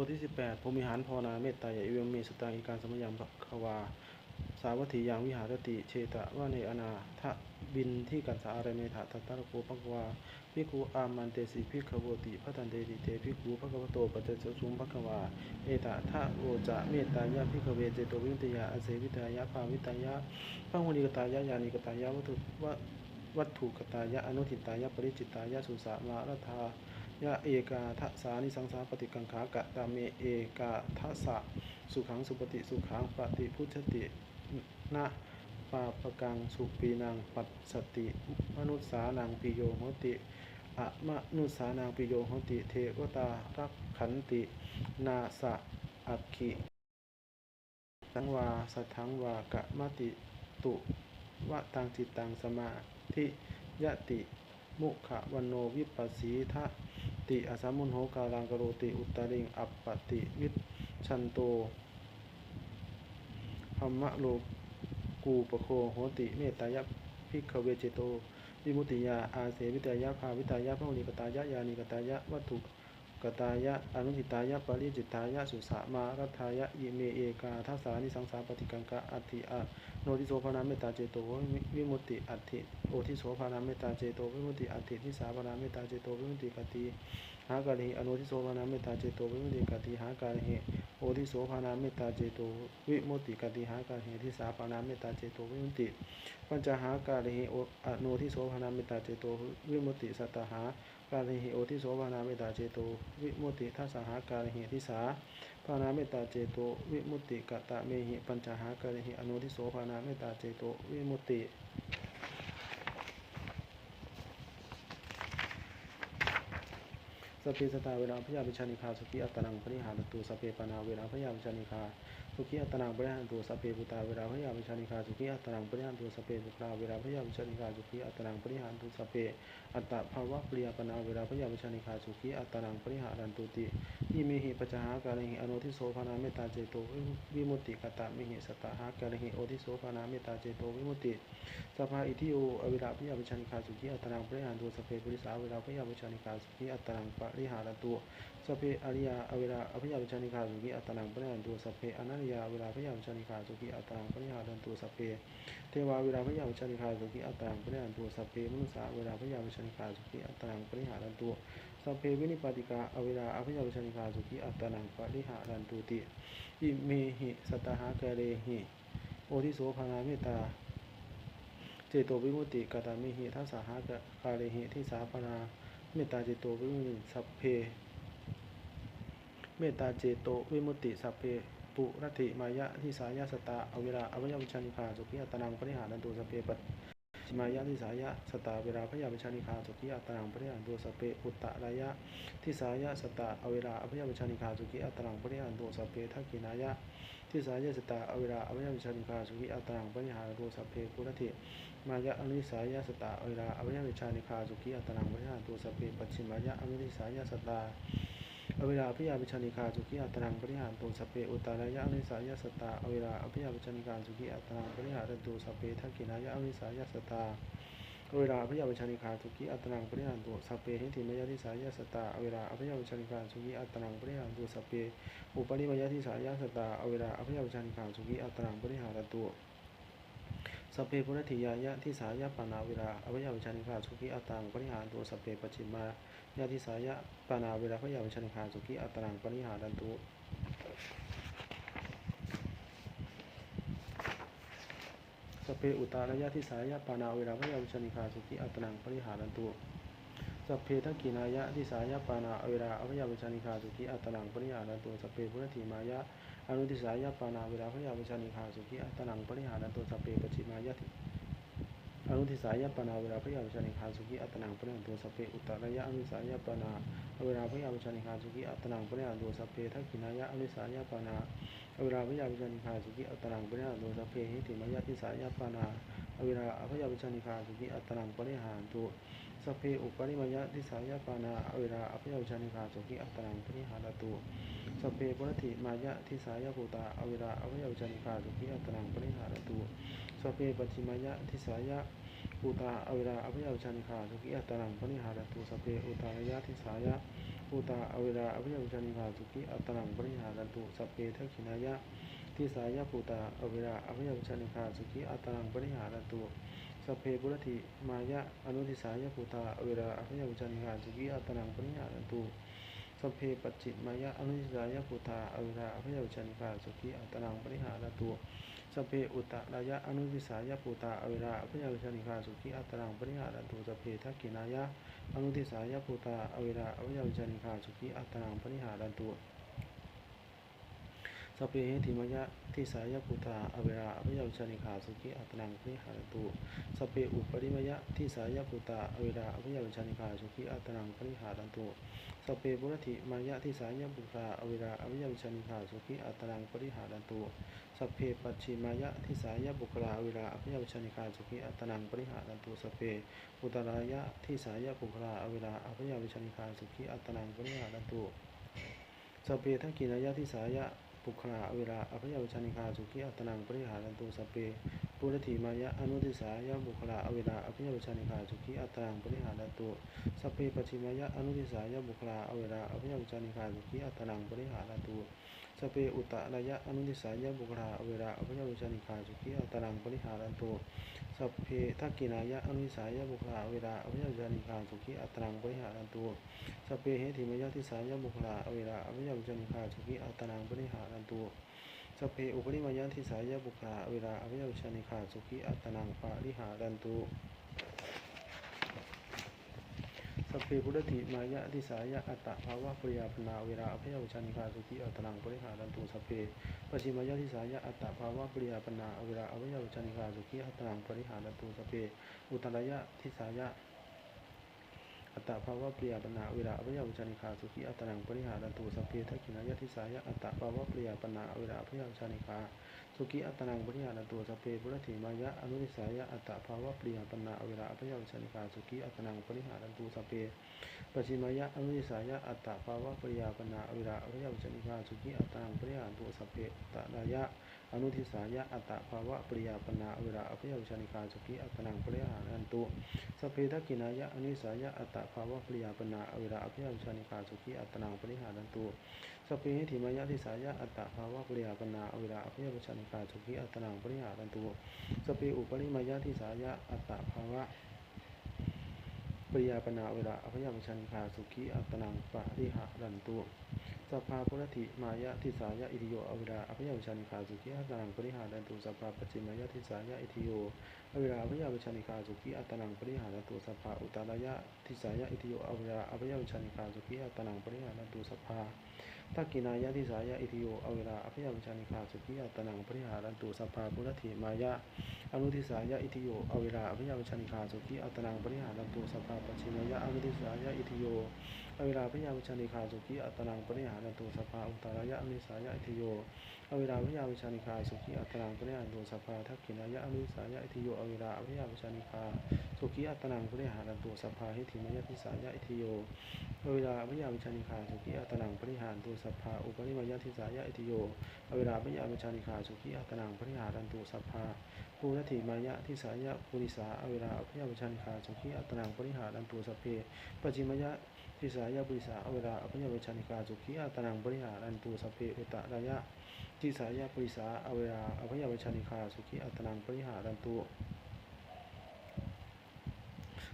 บทที่ 18พรมิหารภาวนาเมตตายะอิเวมเมสตังอิการสมยังภควา สาวัตถียังวิหารติเชตะวะเนอนาทะบินที่กันสาอะไรเมถะตัตตะโกภควาพิกูอามันเตสิพิขโวติพัตันเตติเตพิกูภควโตปัจจสุมภควา เอตะทะโวจะเมตตายะพิขเวเจโตวิมุตยาอเสวิตายะภาวิตายะพังวนิกตายะยานิกตายะวัตถุวัตถุกตายะอนุทิตายะปริจิตายะสุสามารทา ยะเอกาทัสานิสังสาปฏิกังขากะตาเมเอกาทัสสะสุขังสุปฏิสุขังปฏิพุชตินะปาปกังสุปีนังปัสสติ มนุษสานังปิโยโหติอะมนุษสานังปิโยโหติ เทวตารักขันติ นาสะอักขิสังวาสัทังวากะมติตุวะตังจิตตังสมาธิยะติ มุขวันโนวิปัสสีทะ ติอสัมมุนโหกาลังกโรติอุตตริงอัปปติวิชันโตธรรมะโลกูปโคโหติเมตายะพิกขเวเจโตวิมุตติยาอาเสวิตายะภาวิตายะพระนิกตายะยานิกตายะวัตถุ กตายะอนุจิตายะปริจิตายะสุสามารัทายะอิเมเอกาทัสานิสังสาปฏิกังกะอัติอะโนทิโสภานาเมตตาเจโตวิมุตติอัติโอทิโสภานาเมตตาเจโตวิมุตติอัติทิสาภานาเมตตาเจโตวิมุตติกติหากาลิอโนทิโสภานาเมตตาเจโตวิมุตติกติหากาลิโอทิโสภานาเมตตาเจโตวิมุตติกติหากาลิทิสาภานาเมตตาเจโตวิมุตติปัญจหากาลิโออโนทิโสภานาเมตตาเจโตวิมุตติสัตตหา กาลิหิโอทิโสภานาเมตตาเจโตวิมุติทัสสหากาลิหิทิสาภานาเมตตาเจโตวิมุติกตะเมหิปัญจหากาลิหิอโนทิโสภานาเมตตาเจโตวิมุติสเพสตาเวลาพยาวิชานิคาสุขีอัตตังปริหารตุสเพปนาเวลาพยาวิชานิคา สุขีอัตตนังปริหารตุสพเพปุตตาเวลาพยาวิชานิคาสุขีอัตตนังปริหารตุสพเพบุคลาเวลาพยาวิชานิคาสุขีอัตตนังปริห ารตุสพเพอัตตภาวะปริยปนาเวลาพยาวิชานิคาสุขีอัตตนังปริหารันตุติอิเมหิปัจจหากาลิหิอโนทิโสภานาเมตตาเจโตวิมุตติกตะมิหิสตตหากาลิหิโอทิโสภานาเมตตาเจโตวิมุตติสภาอิทิโออเวลาพยาวิชานิคาสุขีอัตตนังปริหารตุสพเพปุริสาเวลาพยาวิชานิคาสุขีอัตตนังปริหารันตุสพเพอริยาอเวลาอภยาวิชานิคาสุขีอัตตนังปริหารตุสพเพอนันยาเวลาพยาวิชานิคาสุขีอัตตนังปริหารันตุสพเพเทวาเวลาพยาวิชานิคาสุขีอัตตนังปริหารตุสพเพมนุสสาเวลาพยาวิชานิคาสุขีอัตตนังปริหารันตุสัพเพวินิปาติกาอเวลาอภยาวิชานิคาสุขีอัตตนังปริหารันตุติอิเมหิสตตหากะเรหิโอทิโสภานาเมตตา เจโตวิมุตติกตามิหิทัสสะหากะกาเลหิที่สาปนาเมตตาเจโตวิมุตติสัพเพ เมตตาเจโต วิมุตติสัพเพปุรติมายะทิสายะสตาอเวลาอวัยวิชานิคาสุขิอัตนังปริหารันตุสัพเพปัจจิมายะทิสายะสตาเวลาพยาวิชานิคาสุขิอัตนังปริหารันตุสัพเพอุตตะรายะทิสายะสตาอเวลาอวัยวิชานิคาสุขิอัตนังปริหารันตุสัพเพทักขินายะทิสายะสตาอเวลาอวัยวิชานิคาสุขิอัตนังปริหารันตุสัพเพปุรติมายะอนุสายะสตาเวลาอวัยวิชานิคาสุขีอัตนังวิหารตุสพเพปัจฉิมายะอนุสายะสตา อเวลาพิยาวิชานิคาสุขีอัตนังปริหารตุสพเพอุตตรายะอนุสายะสตาอเวลาอภิยาวิชานิคาสุขีอัตนังปริหารตุสพเพทักขินายะอนุสายะสตาเวลาอภิยาวิชานิคาสุขีอัตนังปริหารตุสัพเพหิติมายะทิสายะสตาเวลาอภิยาวิชานิคาสุขีอัตนังปริหารตุสัพเพอุปริมายะทิสายะสตาเวลาอภิยาวิชานิคาสุขีอัตนังปริหารตุสัพเพปุรติยายะทิสายะปานาเวลาอภิยาวิชานิคาสุขีอัตตังปริหารตุสัพเพปัจฉิมา ยะทิสายะปานาเวลาพระยาวิชานิคาสุขีอัตตังปริหารันตุสเพอุตตารยะทิสายะปานาเวลาพยาวิชานิคาสุขีอัตตังปริหารันตุสัพเพทักกินายะทิสายะปานาเวลาอภยาวิชานิคาสุขีอัตตังปริหารันตุสัพเพพุทธิมายะอนุทิสายะปานาเวลาพยาวิชานิคาสุขีอัตตังปริหารันตุสัพเพปจิมายะทิ อนุทิสายะปนาเวลาพระยาวิชานิคาสุขิอัตนังปริหารันตุสัพเพอุตตารยะอนุทิสายะปนาเวลาพระยาวิชานิคาสุขิอัตนังปริหารันตุสัพเพทักขินายะอนุทิสายะปนาเวลาพระยาวิชานิคาสุขิอัตนังปริหารันตุสัพเพหิติมายะทิสายะปนาเวลาพระยาวิชานิคาสุขิอัตนังปริหารันตุสัพ เพอุปริมยะทิสายะปานาเวลาอภิยาวิชานิคาสุขีอัตตังปริหารตุสัพเพปุรติมายะทิสายะภูตาอเวลาอภิยาวิชานิคาสุขีอัตตังปริหารตุสัพเพปัจิมายะทิสายะภูตาอเวลาอภิยาวิชานิคาสุขีอัตตังปริหารตุสัพเพอุตายะทิสายะภูตาอเวราอภิยาวิชานิคาสุขีอัตตังปริหารตุสัพเพทักขินายะทิสายะภูตาอเวราอภิยาวิชานิคาสุขีอัตตังปริหารตุ สัพเพปุรติมายะอนุทิสายะภูตาอเวราอภิยาวิชานิคาสุขีอัตตนังปริหารันตุสัพเพปัจจิมายะอนุทิสายะภูตาอเวราอภิยาวิชานิคาสุขีอัตตนังปริหารันตุสัพเพอุตตรายะอนุทิสายะภูตาอเวราอภิยาวิชานิคาสุขีอัตตนังปริหารันตุสัพเพทักขินายะอนุทิสายภูตาอเวราอวิยาวิจานิคาสุขีอัตตนังปริหารันตุ สพเพเหติมยะทิสายภูตาอเวราอวิยาวิจานิคาสุขีอัตนังปริหารันตุสพเพอุปริมยะทิสายภูตาอเวราอวิยาวิจานิคาสุขีอัตนังปริหารันตุสพเพบุรติมายะทิสายภูตาอเวราอวิยาวิจานิคาสุขีอัตนังปริหารันตุสัพเพปัจฉิมายะทิสายบุคลาอเวลาอภิยาวิชานิกาสุขีอัตนังปริหารันตุสัพเพอุตรายะทิสายบุคลาอเวลาอภิยาวิชานิกาสุขีอัตนังปริหารันตุสเพทักกินายะทิสายะ บุคลาเวลาอภิยาวิชานิคาสุขีอัตนังปริหารันตุสเปปุรติมายะอนุติสายะบุคลาเวลาอภิยาวิชานิคาสุขีอัตนังปริหารันตุสเปปัจฉิมายะอนุติสายะบุคลาเวลาอภิยาวิชานิคาสุขีอัตนังปริหารันตุ สเปอุตระยะอนุทิสายะบุคลาเวราอภยวิจานิคาสุขีอัตรังปริหารันโตสเพทักกินายะอนุทิสายะบุคลาเวราอภยวิจานิคาสุขีอัตรังปริหารันโตสเพเหติมยะทิสายะบุคลาเวราอภยวิจานิคาสุขีอัตรังปริหารันโตสเพอุปริมยะทิสายะบุคลาเวราอภยวิจานิคาสุขีอัตรังปริหารันโต สัพเพพุทธิมายะทิสายะอัตตภาวะปริยาปนาเวลาอภิยวิชานิคาสุขีอัตนังปริหารันตุสัพเพปชิมายะทิสายะอัตตภาวะปริยาปนาเวลาอภิยวิชานิคาสุขีอัตนังปริหารันตุสัพเพอุตรายะทิสายะ อัตตภาวะปริยาปนาเวลาอภัยาวิชานิคาสุขีอัตนังปริหารันตุสัพเพทักขินายะทิสายะอัตตภาวะปริยาปนาเวลาอภัยาวิชานิคาสุขีอัตนังปริหารันตุสัพเพพุทธิมายะอนุทิสายะอัตตภาวะปริยาปนาเวลาอภัยาวิชานิคาสุขีอัตนังปริหารันตุสัพเพปัจฉิมายะอนุทิสายะอัตตภาวะปริยาปนาอวิราอวิยาวิจนิกาสุขีอัตตังปริยานตุสัพเพตรายะ อนุทิสายะอัตตภาวะปริยาปนาอวิราอวิยาวิจนิกาสุขีอัตตังปริยานันตุสเพทักกินายะอนุทิสายะอัตตภาวะปริยาปนาอวิราอวิยาวิจนิกาสุขีอัตตังปริหานันตุสเพหิธิมายะทิสายะอัตตภาวะปริยาปนาอวิราอวิยาวิจนิกาสุขีอัตตังปริหานันตุสเพอุปริมายะทิสายะอัตตภาวะปริยาปนาเวลาอภยมชันคาสุขีอัตนังปริหะรันตุ สัพพาปุรติมายะทิสายะอิทิโยอเวลาอภิยมชันคาสุขีอัตนังปริหารันตุสัพพาปจิมายะทิสายะอิทิโยอเวลาอภิยมชันคาสุขีอัตนังปริหารันตุสัพพาอุตารายะทิสายะอิทิโยอเวลาอภิยมชันคาสุขีอัตนังปริหารันตุสัพพาทักกินายะทิสายะอิทิโยอเวลาอภิยมชันคาสุขีอัตนังปริหารันตุสัพพาปุรติมายะอนุทิสายะอิทิโยอเวลาอภิยาวิชันิคาสุขีอัตนังปริหารันตุสัพพะปัจฉิมยะอนุทิสายะอิทิโย อเวลาอภิยาวิชันิคาสุขีอัตนังปริหารันตุสัพพะอุตารายะอนิสายะอิทโยอเวลาอภิยาวิชันิคาสุขีอัตนังปริหารันตุสัพพะทักขินายะอนิสายะอิทโยอเวลาอภิยาวิชันิคาสุขีอัตนังปริหารันตุสัพพะหิธิมยะทิสายะอิทโยอเวลาอภิยาวิชันิคาสุขีอัตนังปริหารันตุสัพพะอุปนิมยะทิสายะอิทโยอเวลาอภิยาวิชันิคาสุขีอัตนังปริหารันตุสัพพะภูรติมายะทิสายะภูริสาอเวลาอภิยาวิชันคาสุขีอัตนังปริหารันตุสเพปจิมยะ ทิสายะภูริสาอเวลาอภิยาวิชันคา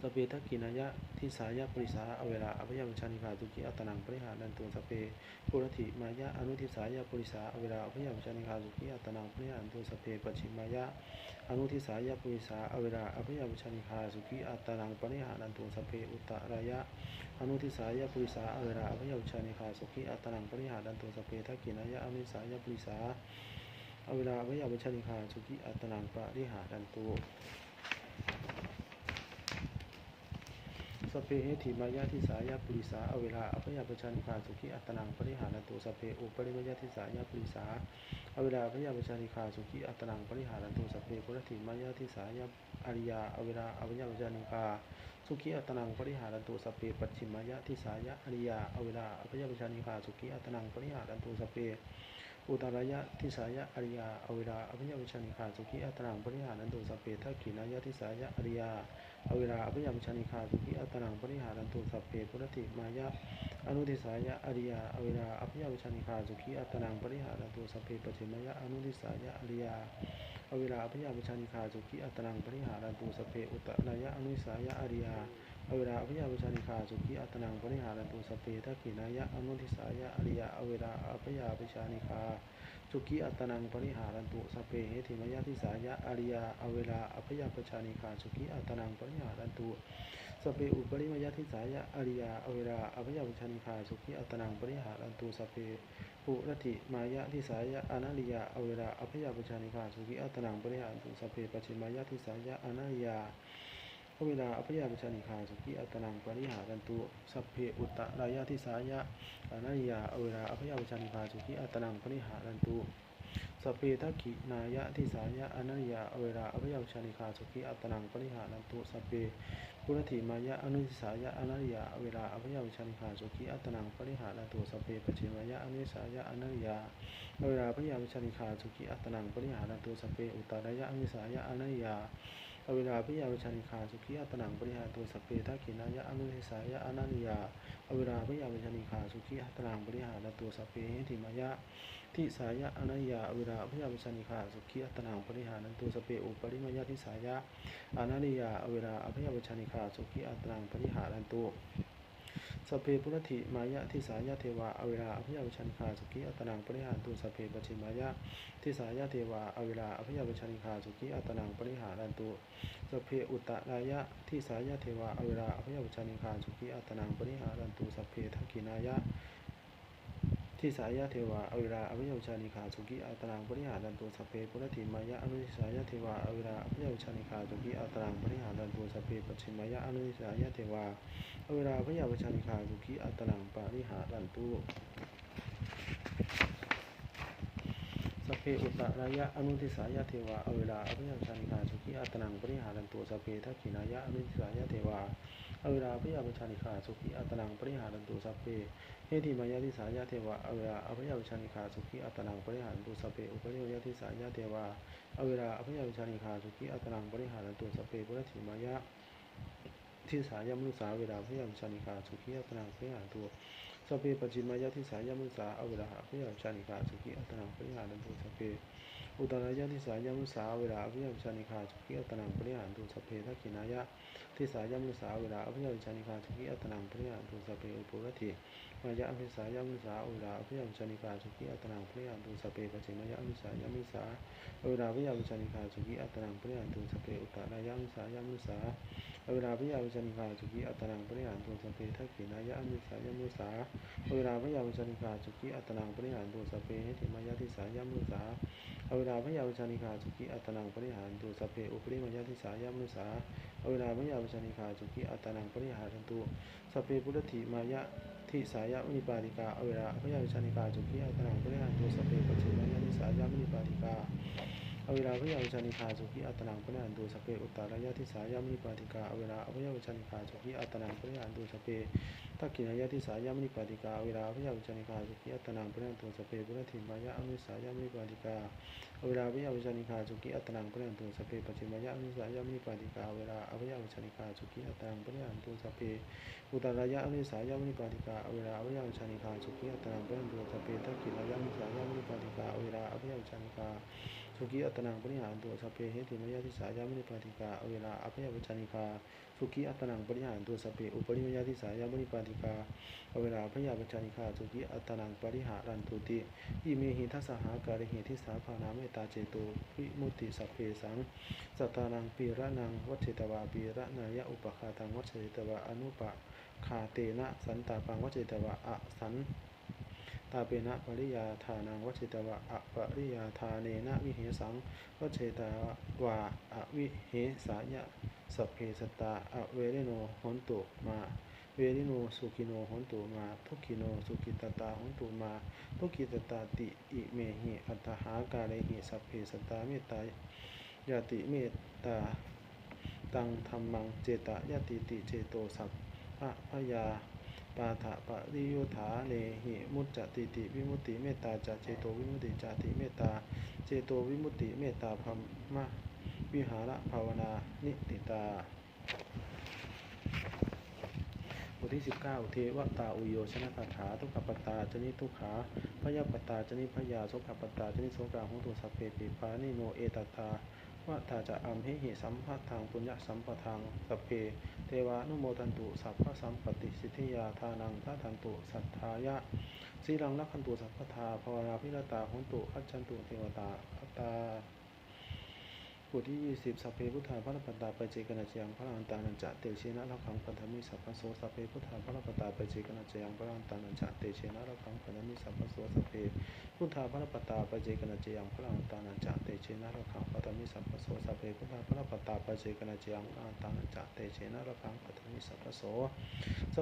สเปทักกินายะทิสายะปริสาอเวลาอภยวิชานิคาตุกิอัตนังปริหารันตุสเปปุรติมายะอนุทิสายะปริสาอเวลาอภยวิชานิคาตุกิอัตนังปริหารันตุสเปปัจฉิมายะอนุทิสายะปริสาอเวลาอภยวิชานิคาสุกิอัตนังปริหารันตุสเปอุตตรายะอนุทิสายะปริสาอเวลาอภยวิชานิคาสุกิอัตนังปริหารันตุสเปทักกินายะอนุทิสายะปริสาอเวลาอภยวิชานิคาสุกิอัตนังปริหารันตุ เพเหติมายาทิสายาปริสา อเวลาอภยาปชันิคาสุขีอัตนังปริหารตุสเพอุปริมายาทิสายาปริสา อเวลาอภยาปชันิคาสุขีอัตนังปริหารตุสเพปุรติมายาทิสายาอริยา อเวลาอภยาปชันิคาสุขีอัตนังปริหารตุสเพปัจฉิมายาทิสายาอริยา อเวลาอภยาปชันิคาสุขีอัตนังปริหารตุสเพอุตรายะทิสายะอริยา อเวราอภิญญาวิชานิคาสุขีอัตตนังปริหารันตุสเพทักขินายะทิสายะอริยา อเวราอภิญญาวิชานิคาสุขีอัตตนังปริหารันตุสัพเพปุรติมายะอนุทิสายะอริยาอเวราอภิญญาวิชานิคาสุขีอัตตนังปริหารันตุสัพเพปจิมายะอนุทิสายะอริยาอเวราอภิญญาวิชานิคาสุขีอัตตนังปริหารันตุสัพเพอุตตรายะอนุทิสายะอริยาอเวลาอภิยาวิชานิคาสุขีอัตนังปริหารันตุสพเพทักขินายะอนุทิสายะอริยะอเวลาอภิยาวิชานิคา สุขีอัตนังปริหารันตุสเพเหติมยะทิสายะอริยะอเวลาอภิยาวิชานิคาสุขีอัตนังปริหารันตุสเพอุปริมยะทิสายะอริยะอเวลาอภิยาวิชานิคาสุขีอัตนังปริหารันตุสเพปุรติมายะทิสายะอนัริยะอเวลาอภิยาวิชานิคาสุขีอัตนังปริหารันตุสเพปจิมายะทิสายะอนัริยา พระเวลาอภิยาวิชานิคาสุขีอัตนังปริหารันตุสัพเพอุตตรายะทิสายะอนัยยาอเวลาอภิยาวิชานิคาสุขีอัตนังปริหารันตุสัพเพทักขินายะทิสายะอนัยยาอเวลาอภิยาวิชานิคาสุขีอัตนังปริหารันตุสัพเพปุรติมายะอนุทิสายะอนัยยาอเวลาอภิยาวิชานิคาสุขีอัตนังปริหารันตุสัพเพปจิมายะอนุทิสายะอนัยยาอเวลาอภิยาวิชานิคาสุขีอัตนังปริหารันตุสัพเพอุตตรายะอนุทิสายะอนัยยา อเวลาพิยาวิชานิคาสุขีอัตนังปริหาตุสัพเพทักขินายะอนุทิสายะอนันยาอเวลาพิยาวิชานิคาสุขีอัตนังปริหารตุสัพเพหิติมายะทิสายะอนันยาอเวลาพิยาวิชานิคาสุขีอัตนังปริหารตุสัพเพอุปริมายะทิสายะอนันยาอเวลาอภิยาวิชานิคาสุขีอัตนังปริหารตุ สัพเพปุรติมายะทิสายะเทวาอเวลาอภิยาวิชานิคาสุกีอัตนังปริหารตุสัพเพปชิมายะทิสายะเทวาอเวลาอภิยาวิชานิคาสุกีอัตนังปริหารันตุสพเพอุตตรายะทิสายะเทวาอเวลาอภิยาวิชานิคาสุกีอัตนังปริหารันตุสพเพทักกินายะ ทิสายะเทวาอเวลาอภิยวชานิคาสุขีอัตนังปริหารันตุสพเพปุรติมายะอนุทิสายะเทวาอเวลาอภิยวชานิคาสุขีอัตนังปริหารันตุสพเพปัจฉิมายะอนุทิสายะเทวาอเวลาอภิยาวิชานิคาสุขีอัตนังปริหารันตุสพเพอุตตรายะอนุทิสายะเทวาอเวลาอภิยาชานิกาสุขีอัตนังปริหารันตุสพเพทักขินายะอนุทิสายะเทวา อเวลาอภิยาชานิกาสุขีอัตนังปริหารันตุสพเพเฮติมายะทิสายะเทวาอเวลาอภิยาชานิกาสุขีอัตนังปริหารันตุสพเพอุปริยะทิสายะเทวาอเวลาอภิยาชานิกาสุขีอัตนังปริหารันตุสพเพปุรติมายะทิสายะมนุสาเวลาอภิยาชานิกาสุขีอัตนังปริหารันตุสพเพปจิมายะทิสายามุสาอเวลาอภยาชานิกาสุขีอัตนังปริหารันตุสพเพ อุตรายะทิสายามุสาเวลาอภิยาชานิกาสุขีอัตนังปริหารันตุสพเพทักขินายะทิสายามุสาเวลาอภิยาชานิกาสุขีอัตนังปริหารันตุสพเพอุปุรติมายะอภิสายามุสาเวลาอภิยาชานิกาสุขีอัตนังปริหารันตุสพเพปจิมายะอภิสายามุสาเวลาอภิยาชานิกาสุขีอัตนังปริหารันตุสพเพอุตรายะมุสายามุสาเวลาพยาวิชานิกาสุขีอัตนังปริหารตุสัพเพทักขินายะอมิสายมุสาเวลาพยาวิชานิกาสุขีอัตนังปริหารตุสเพเหติมายะทิสายมุสาอเวลาพยาวิชานิกาสุกิอัตนังปริหารตุสเพ อุปริมายะทิสายมุสาอเวลาพยาวิชานิกาสุขีอัตนังปริหารตุสัพเพปุรติมายะทิสายมุนิปาติกาเวลาพยาวิชานิกาสุกิอัตนางปริหารตุสัพเพปัจฉิมายะทิสายมุนิปาติกาอเวลาพยาวิชานิคาสุขีอัตนังปริหันตุสพรายะยามินิปาติกาเวลาพยาวิชานิคาสุขีอัตนังปริหันตุสพเพทักขินายะทิสายามินิปาติกาอเวลาอภยาวิชานิคาสุขีอัตนังปริหันตุสพเพปุรติมายะอนุสายามินิปาติกาอเวลาอภยาวิชานิคาสุขีอัตนังปริหันตุสเพปัจฉิมายะอนุสายามุนิปาติกา อเวลาอภยาวิชานิคาสุขีอัตนังปริหันตุสพเพอุตตรายะอนุสายามินิปาติกาอเวลาอ สุขีอัตนังปริหันตุสพเพทักขินายะอนุสานติกาอเวสัพเพเหติมยะทิสายามินิปาติกาเวลาอภยวัชานิกาสุขีอัตนังปริหารตุสัพเพอุปริมยะทิสายามินิปาติกาเวลาอภยวัชานิกาสุขีอัตนังปริหารันตุติอิเมหิทัสหาการิหิทิสาภานาเมตตาเจโตวิมุตติสัพเพสังสัตตานังปีระนังวัชเชตวาปีระนายะอุปคาตังวัชเชตวาอนุปะคาเตนะสันตาปังวัชเชตวาอะสัน ตาเปนะปริยาทานังวัชิตวะอะปริยาทาเนนะวิเหสังวัชตาวาอะวิเหสายะสัพเพสตาอะเวริโนหนตุมาเวริโนสุขิโนหนตุมา ทุกขิโนสุขิตตาหนตุมา ทุกขิตตาติอิเมหิอัตหากาเลหิสัพเพสตาเมตตายาติเมตตาตังธรรมังเจตายติติเจโตสัพพะพยา ปาถะปะริโยถาเนหิมุตจติติวิมุตติเมตตาจะเจโตวิมุตติจติเมตตาเจโตวิมุตติเมตตาพรหมวิหารภาวนานิติตาบทที่ 19 เทวตาอุโยชนะคาถาทุกขปตาจนิทุกขาพยาปตาจนิพยาโสขปตาจนิโสกาหุตุสัพเพปิปานิโนเอตตาวัตาจะอัมหิหิสัมภัทธังปุญญสัมปทังสัพเพ เทวานุโมทันตุสัพพะสัมปติสิทธิยาทานังทัทันตุสัทธายะสีรังรักขันตุสัพพทาภาวนาพิรตาหุนตุอัจฉันตุเทวตาคตา บทที่ 20สัพเพพุทธาพระปัตตาปเจกนาจยังพระอันตานันจะเตเชนะระคังปัทมิสัพพโสสัพเพพุทธาพระปัตตาปเจกนาจยังพระอันตานันจะเตเชนะระคังปัทมิสัพพโสสัพเพพุทธาพระปัตตาปเจกนาจยังพระอันตานันจะเตเชนะระคังปัทมิสัพพโสสัพเพพุทธาพระปัตตาปเจกนาจยังพระอันตานันจะเตเชนะระคังปัทมิสัพพโสสัพ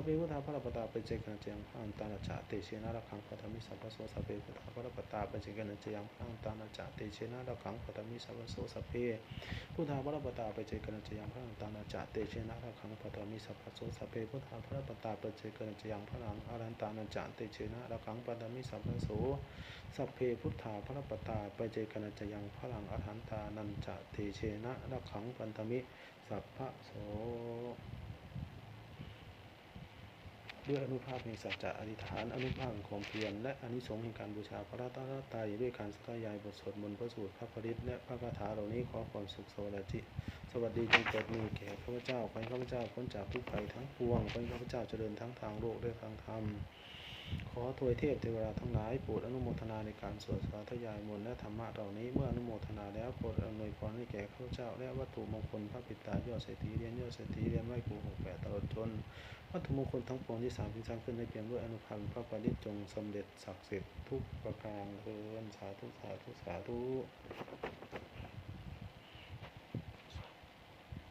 เพพุทธาพระปัตตาปเจกนาจยังพระอันตานันจะเตเชนะระคังปัทมิสัพพโสสัพเพพุทธาพระปัตตาปเจกนาจยังพระอันตานันจะเตเชนะระคังปัทมิสัพพโสสัพเพพุทธาพระปตาไปเจกนจยังพระนังตานาจาเตเชนะระคังปตามิสัพพะโสสัพเพพุทธาพระปตาไปเจกนจยังพระนังอารันตานาจาเตเชนะระคังปตามิสัพพะโสสัพเพพุทธาพระปตาไปเจกนจยังพระนังอารันตานันจาเตเชนะระคังปันตมิสัพพะโส ด้วยอนุภาพแห่งสัจจะอธิษฐานอนุภาพของเพียรและอนิสงส์แห่งการบูชาพระรัตนตรัยด้วยการสกายายบทสวดมนต์พระสูตรพระพริตและพระคาถาเหล่านี้ขอความสุขสวัสดิสวัสดีจงเกิดมีแก่ข้าพเจ้าขอให้ข้าพเจ้าพ้นจากทุกภัยทั้งปวงขอให้ข้าพเจ้าเจริญทั้งทางโลกและทางธรรม ขอทวยเทพเทวดาทั้งหลายโปรดอนุโมทนาในการสวดสาธยายมนต์และธรรมะเหล่านี้เมื่ออนุโมทนาแล้วโปรดอำนวยพรให้แก่ข้าพเจ้า และวัตถุมงคลพระปิตายอดเศรษฐีเรียนยอดเศรษฐีเรียนไหวครูหกแปดตลอดจนวัตถุมงคลทั้งปวงที่สามที่สร้างขึ้นในเพียงด้วยอนุภาพพระปริตจงสำเร็จศักดิ์สิทธิ์ทุกประการเทินสาธุสาธุสาธุ